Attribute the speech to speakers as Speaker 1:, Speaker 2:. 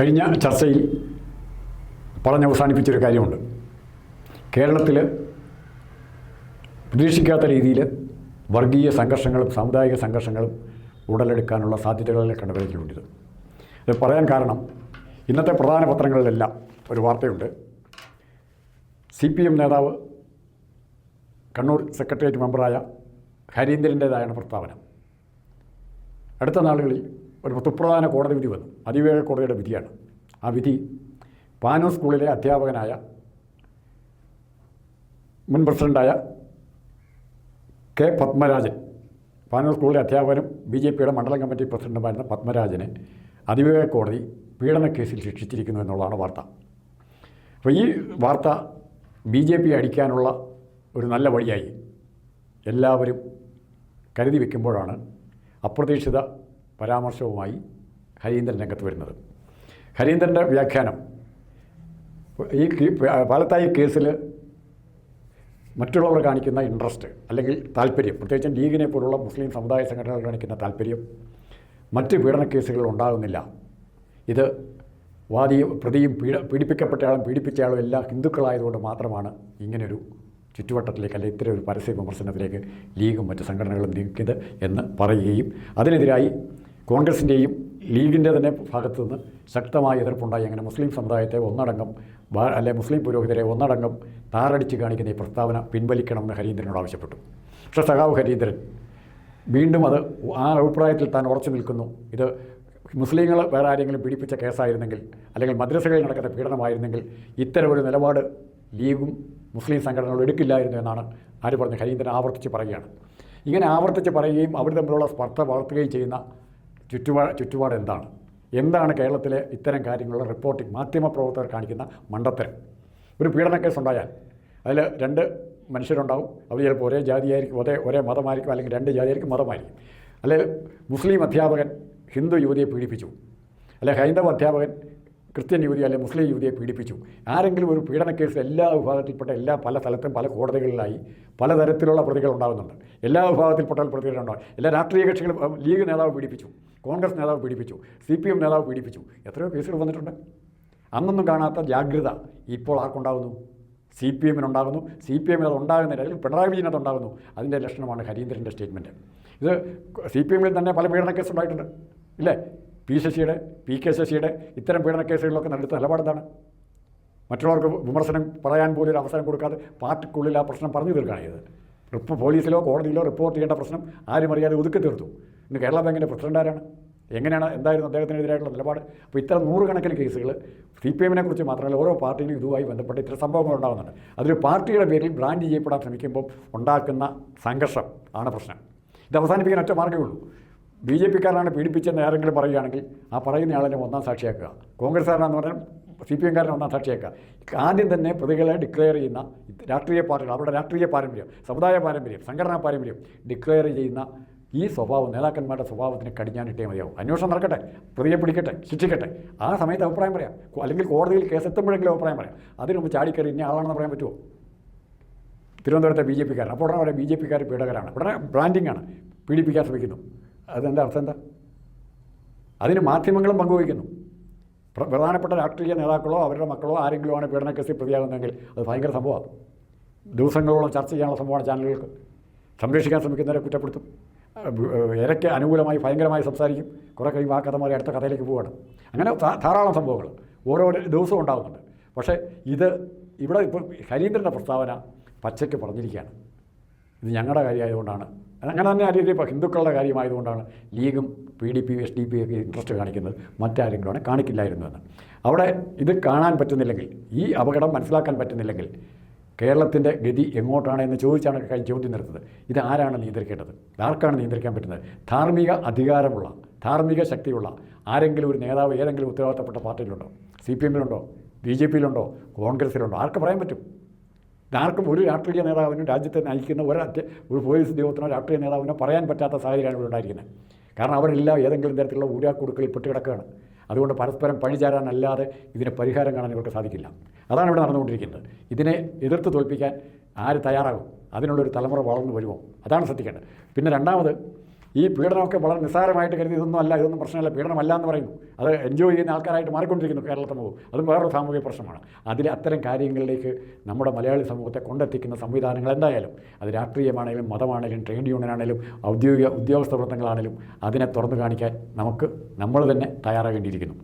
Speaker 1: കഴിഞ്ഞ ചർച്ചയിൽ പറഞ്ഞ് അവസാനിപ്പിച്ചൊരു കാര്യമുണ്ട്. കേരളത്തിൽ പ്രതീക്ഷിക്കാത്ത രീതിയിൽ വർഗീയ സംഘർഷങ്ങളും സാമുദായിക സംഘർഷങ്ങളും ഉടലെടുക്കാനുള്ള സാധ്യതകളെ കണ്ടുപിടിച്ചിട്ടുണ്ട് ഇത് പറയാൻ കാരണം ഇന്നത്തെ പ്രധാന പത്രങ്ങളിലെല്ലാം ഒരു വാർത്തയുണ്ട്. സി പി എം നേതാവ് കണ്ണൂർ സെക്രട്ടേറിയറ്റ് മെമ്പറായ ഹരീന്ദ്രന്റേതായാണ് പ്രസ്താവന. അടുത്ത നാളുകളിൽ ഒരു സുപ്രധാന കോടതി വിധി വന്നു. അതിവേഗ കോടതിയുടെ വിധിയാണ്. ആ വിധി പാനൂർ സ്കൂളിലെ അധ്യാപകനായ മുൻ പ്രസിഡന്റായ കെ പത്മരാജൻ പാനൂർ സ്കൂളിലെ അധ്യാപകനും ബി ജെ പിയുടെ മണ്ഡലം കമ്മിറ്റി പ്രസിഡന്റുമായിരുന്ന പത്മരാജനെ അതിവേഗ കോടതി പീഡന കേസിൽ ശിക്ഷിച്ചിരിക്കുന്നു എന്നുള്ളതാണ് വാർത്ത. അപ്പോൾ ഈ വാർത്ത ബി ജെ പി അടിക്കാനുള്ള ഒരു നല്ല വഴിയായി എല്ലാവരും കരുതി വയ്ക്കുമ്പോഴാണ് അപ്രതീക്ഷിത പരാമർശവുമായി ഹരീന്ദ്രൻ രംഗത്ത് വരുന്നത്. ഹരീന്ദ്രന്റെ വ്യാഖ്യാനം ഈ പാലത്തായി കേസിൽ മറ്റുള്ളവർ കാണിക്കുന്ന ഇൻട്രസ്റ്റ് അല്ലെങ്കിൽ താല്പര്യം പ്രത്യേകിച്ചും ലീഗിനെ പോലുള്ള മുസ്ലിം സമുദായ സംഘടനകൾ കാണിക്കുന്ന താല്പര്യം മറ്റ് പീഡന കേസുകൾ ഉണ്ടാകുന്നില്ല. ഇത് വാദിയും പ്രതിയും പീഡ പീഡിപ്പിക്കപ്പെട്ടയാളും പീഡിപ്പിച്ചയാളും എല്ലാം ഹിന്ദുക്കളായതുകൊണ്ട് മാത്രമാണ് ഇങ്ങനൊരു ചുറ്റുവട്ടത്തിലേക്ക് അല്ലെങ്കിൽ ഇത്തരം ഒരു പരസ്യ വിമർശനത്തിലേക്ക് ലീഗും മറ്റ് സംഘടനകളും നീക്കിയത് എന്ന് പറയുകയും അതിനെതിരായി കോൺഗ്രസിന്റെയും ലീഗിന്റെ തന്നെ ഭാഗത്തു നിന്ന് ശക്തമായ എതിർപ്പുണ്ടായി. അങ്ങനെ മുസ്ലിം സമുദായത്തെ ഒന്നടങ്കം അല്ലെ മുസ്ലിം പുരോഹിതരെ ഒന്നടങ്കം താറടിച്ച് കാണിക്കുന്ന ഈ പ്രസ്താവന പിൻവലിക്കണമെന്ന് ഹരീന്ദ്രനോട് ആവശ്യപ്പെട്ടു. പക്ഷേ സഖാവ് ഹരീന്ദ്രൻ വീണ്ടും അത് ആ അഭിപ്രായത്തിൽ താൻ ഉറച്ചു നിൽക്കുന്നു. ഇത് മുസ്ലിങ്ങൾ വേറെ ആരെങ്കിലും പീഡിപ്പിച്ച കേസായിരുന്നെങ്കിൽ അല്ലെങ്കിൽ മദ്രസകളിൽ നടക്കുന്ന പീഡനമായിരുന്നെങ്കിൽ ഇത്തരമൊരു നിലപാട് ലീഗും മുസ്ലിം സംഘടനകളും എടുക്കില്ലായിരുന്നു എന്നാണ് ആര് പറഞ്ഞ് ഹരീന്ദ്രൻ ആവർത്തിച്ച് പറയുകയാണ്. ഇങ്ങനെ ആവർത്തിച്ച് പറയുകയും അവർ തമ്മിലുള്ള സ്പർദ്ധ വളർത്തുകയും ചെയ്യുന്ന ചുറ്റുപാട് ചുറ്റുപാട് എന്താണ് എന്താണ് കേരളത്തിലെ ഇത്തരം കാര്യങ്ങളുടെ റിപ്പോർട്ടിംഗ് മാധ്യമപ്രവർത്തകർ കാണിക്കുന്ന മണ്ടത്തരം? ഒരു പീഡന കേസ് ഉണ്ടായാൽ അതിൽ രണ്ട് മനുഷ്യരുണ്ടാവും. അവർ ചിലപ്പോൾ ഒരേ ജാതിയായിരിക്കും ഒരേ ഒരേ മതമായിരിക്കും അല്ലെങ്കിൽ രണ്ട് ജാതിയായിരിക്കും മതമായിരിക്കും. അല്ലെങ്കിൽ മുസ്ലിം അധ്യാപകൻ ഹിന്ദു യുവതിയെ പീഡിപ്പിച്ചു. അല്ലെ ഹൈന്ദവ അധ്യാപകൻ ക്രിസ്ത്യൻ യുവതി അല്ലെ മുസ്ലിം യുവതിയെ പീഡിപ്പിച്ചു. ആരെങ്കിലും ഒരു പീഡന കേസ് എല്ലാ വിഭാഗത്തിൽപ്പെട്ട എല്ലാ പല സ്ഥലത്തും പല കോടതികളിലായി പലതരത്തിലുള്ള പ്രതികൾ ഉണ്ടാകുന്നുണ്ട് എല്ലാ വിഭാഗത്തിൽപ്പെട്ട പ്രതികളുണ്ടാകും എല്ലാ രാഷ്ട്രീയ കക്ഷികളും ലീഗ് നേതാവ് പീഡിപ്പിച്ചു. കോൺഗ്രസ് നേതാവ് പീഡിപ്പിച്ചു സി പി എം നേതാവ് പീഡിപ്പിച്ചു. എത്രയോ കേസുകൾ വന്നിട്ടുണ്ട്. അന്നൊന്നും കാണാത്ത ജാഗ്രത ഇപ്പോൾ ആർക്കുണ്ടാകുന്നു? സി പി എമ്മിനുണ്ടാകുന്നു സി പി എമ്മിൽ അത് ഉണ്ടാകുന്നില്ല അല്ലെങ്കിൽ പിണറായി വിജയനത് ഉണ്ടാകുന്നു. അതിന്റെ ലക്ഷണമാണ് ഹരീന്ദ്രന്റെ സ്റ്റേറ്റ്മെന്റ്. ഇത് സി പി എമ്മിൽ തന്നെ പല പീഡന കേസ് ഉണ്ടായിട്ടുണ്ട്. ഇല്ലേ? പി ശശിയുടെ പി കെ ശശിയുടെ ഇത്തരം പീഡന കേസുകളിലൊക്കെ നടത്ത നിലപാടെന്താണ് മറ്റുള്ളവർക്ക് വിമർശനം പറയാൻ പോലും ഒരു അവസരം കൊടുക്കാതെ പാർട്ടിക്കുള്ളിൽ ആ പ്രശ്നം പറഞ്ഞു തീർക്കുകയാണ് ഇത് റിപ്പോ പോലീസിലോ കോടതിയിലോ റിപ്പോർട്ട് ചെയ്യേണ്ട പ്രശ്നം ആരും അറിയാതെ ഒതുക്കി തീർത്തു. ഇന്ന് കേരള ബാങ്കിന്റെ പ്രസിഡന്റ് ആരാണ്? എങ്ങനെയാണ് എന്തായിരുന്നു അദ്ദേഹത്തിനെതിരായിട്ടുള്ള നിലപാട്? അപ്പോൾ ഇത്ര നൂറുകണക്കിന് കേസുകൾ സി പി എമ്മിനെ കുറിച്ച് മാത്രമല്ല ഓരോ പാർട്ടിയിലും ഇതുമായി ബന്ധപ്പെട്ട് ഇത്ര സംഭവങ്ങൾ ഉണ്ടാകുന്നുണ്ട് അതൊരു പാർട്ടിയുടെ പേരിൽ ബ്രാൻഡ് ചെയ്യപ്പെടാൻ ശ്രമിക്കുമ്പോൾ ഉണ്ടാക്കുന്ന സംഘർഷം ആണ് പ്രശ്നം. ഇത് അവസാനിപ്പിക്കാൻ ഒറ്റ മാർഗമേ ഉള്ളൂ. ബി ജെ പിക്കാരനാണ് പീഡിപ്പിച്ചെന്ന് ആരെങ്കിലും പറയുകയാണെങ്കിൽ ആ പറയുന്ന ആളിനെ ഒന്നാം സാക്ഷിയാക്കുക. കോൺഗ്രസ്സുകാരനാണെന്ന് പറഞ്ഞാൽ സി പി എംകാരനെ ഒന്നാം സാക്ഷിയാക്കുക. ആദ്യം തന്നെ പ്രതികളെ ഡിക്ലെയർ ചെയ്യുന്ന രാഷ്ട്രീയ പാർട്ടികൾ അവരുടെ രാഷ്ട്രീയ പാരമ്പര്യം സമുദായ പാരമ്പര്യം സംഘടനാ പാരമ്പര്യം ഡിക്ലെയർ ചെയ്യുന്ന ഈ സ്വഭാവം നേതാക്കന്മാരുടെ സ്വഭാവത്തിന് കടിഞ്ഞാനിട്ടേ മതിയാവും. അന്വേഷണം നടക്കട്ടെ പ്രതിയെ പിടിക്കട്ടെ ശിക്ഷിക്കട്ടെ. ആ സമയത്ത് അഭിപ്രായം പറയാം. അല്ലെങ്കിൽ കോടതിയിൽ കേസ് എത്തുമ്പോഴെങ്കിലും അഭിപ്രായം പറയാം. അതിന് മുമ്പ് ചാടിക്കയറി ഇന്ന ആളാണെന്ന് പറയാൻ പറ്റുമോ തിരുവനന്തപുരത്തെ ബി ജെ പിക്കാരൻ. അപ്പോൾ ഉടനെ അവരെ ബി ജെ പിക്കാർ പീഡകരാണ്. ഉടനെ ബ്രാൻഡിംഗ് ആണ് പീഡിപ്പിക്കാൻ ശ്രമിക്കുന്നു. അതെന്താ അർത്ഥം എന്താ? അതിന് മാധ്യമങ്ങളും പങ്കുവയ്ക്കുന്നു പ്ര- പ്രധാനപ്പെട്ട രാഷ്ട്രീയ നേതാക്കളോ അവരുടെ മക്കളോ ആരെങ്കിലും ആണ് പീഡനക്കേസിൽ പ്രതിയാകുന്നതെങ്കിൽ അത് ഭയങ്കര സംഭവമാണ്. ദിവസങ്ങളോളം ചർച്ച ചെയ്യാനുള്ള സംഭവമാണ് ചാനലുകൾക്ക്. സംരക്ഷിക്കാൻ ശ്രമിക്കുന്നവരെ കുറ്റപ്പെടുത്തും. ഇരയ്ക്ക് അനുകൂലമായി ഭയങ്കരമായി സംസാരിക്കും. കുറേ കഴിയുമ്പോൾ ആ കഥ മാറി അടുത്ത കഥയിലേക്ക് പോവുകയാണ്. അങ്ങനെ ധാരാളം സംഭവങ്ങൾ ഓരോ ദിവസവും ഉണ്ടാകുന്നുണ്ട്. പക്ഷേ ഇത് ഇവിടെ ഇപ്പോൾ ഹരീന്ദ്രന്റെ പ്രസ്താവന പച്ചയ്ക്ക് പറഞ്ഞിരിക്കുകയാണ്. ഇത് ഞങ്ങളുടെ കാര്യമായതുകൊണ്ടാണ്. അങ്ങനെ തന്നെ ആരും ഇപ്പോൾ ഹിന്ദുക്കളുടെ കാര്യമായതുകൊണ്ടാണ് ലീഗും P D P S D P ഒക്കെ ഇൻട്രസ്റ്റ് കാണിക്കുന്നത് മറ്റാരെങ്കിലുമാണ് കാണിക്കില്ലായിരുന്നു എന്ന്. അവിടെ ഇത് കാണാൻ പറ്റുന്നില്ലെങ്കിൽ ഈ അപകടം മനസ്സിലാക്കാൻ പറ്റുന്നില്ലെങ്കിൽ കേരളത്തിന്റെ ഗതി എങ്ങോട്ടാണ് എന്ന് ചോദിച്ചാണ് ചോദ്യം നിർത്തത് ഇത് ആരാണ് നിയന്ത്രിക്കേണ്ടത്? ആർക്കാണ് നിയന്ത്രിക്കാൻ പറ്റുന്നത്? ധാർമ്മിക അധികാരമുള്ള ധാർമ്മിക ശക്തിയുള്ള ആരെങ്കിലും ഒരു നേതാവ് ഏതെങ്കിലും ഉത്തരവാദിത്തപ്പെട്ട പാർട്ടിയിലുണ്ടോ? സി പി എമ്മിലുണ്ടോ? ബി ജെ പിയിലുണ്ടോ? കോൺഗ്രസ്സിലുണ്ടോ? ആർക്ക് പറയാൻ പറ്റും? ആർക്കും ഒരു രാഷ്ട്രീയ നേതാവിനും രാജ്യത്തെ നയിക്കുന്ന ഒരു ഒരു പോലീസ് ഉദ്യോഗത്തിനോ രാഷ്ട്രീയ നേതാവിനോ പറയാൻ പറ്റാത്ത സാഹചര്യമാണ് ഇവിടെ ഉണ്ടായിരിക്കുന്നത്. കാരണം അവരെല്ലാം ഏതെങ്കിലും തരത്തിലുള്ള ഊരാക്കുടുക്കളിൽ പെട്ടുകിടക്കുകയാണ്. അതുകൊണ്ട് പരസ്പരം പഴിചാരാനല്ലാതെ ഇതിന് പരിഹാരം കാണാൻ ഇവർക്ക് സാധിക്കില്ല. അതാണ് ഇവിടെ നടന്നുകൊണ്ടിരിക്കുന്നത്. ഇതിനെ എതിർത്ത് തോൽപ്പിക്കാൻ ആര് തയ്യാറാകും? അതിനുള്ളൊരു തലമുറ വളർന്നു വരുമോ? അതാണ് ശ്രദ്ധിക്കേണ്ടത്. പിന്നെ രണ്ടാമത് ഈ പീഡനമൊക്കെ വളരെ നിസ്സാരമായിട്ട് കരുതി ഇതൊന്നും അല്ല ഇതൊന്നും പ്രശ്നമല്ല പീഡനമല്ല എന്ന് പറയുന്നു. അത് എൻജോയ് ചെയ്യുന്ന ആൾക്കാരായിട്ട് മാറിക്കൊണ്ടിരിക്കുന്നു കേരള സമൂഹം അത് വേറൊരു സാമൂഹിക പ്രശ്നമാണ്. അതിൽ അത്തരം കാര്യങ്ങളിലേക്ക് നമ്മുടെ മലയാളി സമൂഹത്തെ കൊണ്ടെത്തിക്കുന്ന സംവിധാനങ്ങൾ എന്തായാലും അത് രാഷ്ട്രീയമാണെങ്കിലും മതമാണെങ്കിലും ട്രേഡ് യൂണിയനാണെങ്കിലും ഔദ്യോഗിക ഉദ്യോഗസ്ഥ വൃത്തങ്ങളാണെങ്കിലും അതിനെ തുറന്നു കാണിക്കാൻ നമുക്ക് നമ്മൾ തന്നെ തയ്യാറാകേണ്ടിയിരിക്കുന്നു